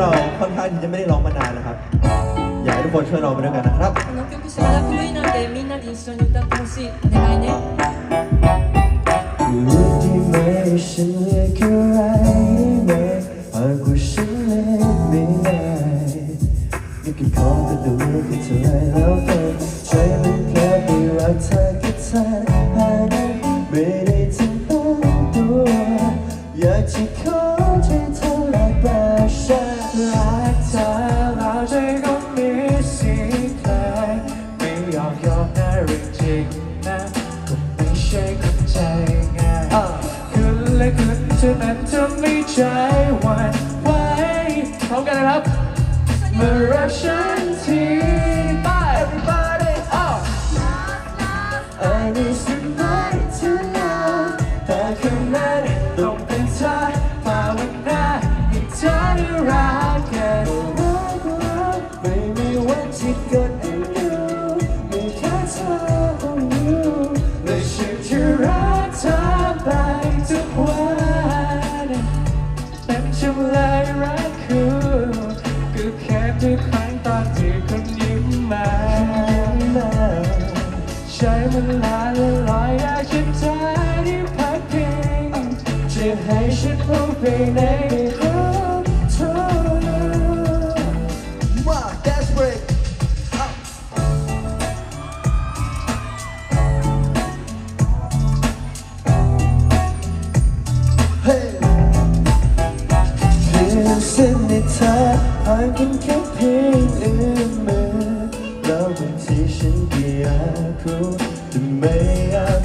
เราค่อนข้างที่จะไม่ได้ร้องมานานนะครับ อยากให้ทุกคนช่วยร้องไปด้วยกันนะครับ この曲承諾部位なんでみんなで一緒に歌ってほしいお願いね รู้ที่ไม่ฉันเรียกอะไรไม่หากว่าฉันเล่นไม่ได้นี่คือขอแต่ดูคือเ งจริงนะก็ไม่ใช่คนใจง่ายคุณและคุณเท่านั้นจะไม่ใจหวั่นไหวพร้อมกันนะครับเมื่อรักฉันทีไป everybody oh I need somebody to know แต่คืนนั้นต้องเป็นเธอภาวนาให้เธอได้รัก จำเลยรักคุณก็แค่ทุกครั้งตอนที่คุณยิ้มมาใจมันลาละลอยอยากจะใจที่พักพิงจะให้ฉันพูดไปในคว ห่างกันแค่เพียงเอื้อมมือแล้วบางทีฉันก็อยากรู้แต่ไม่อยาก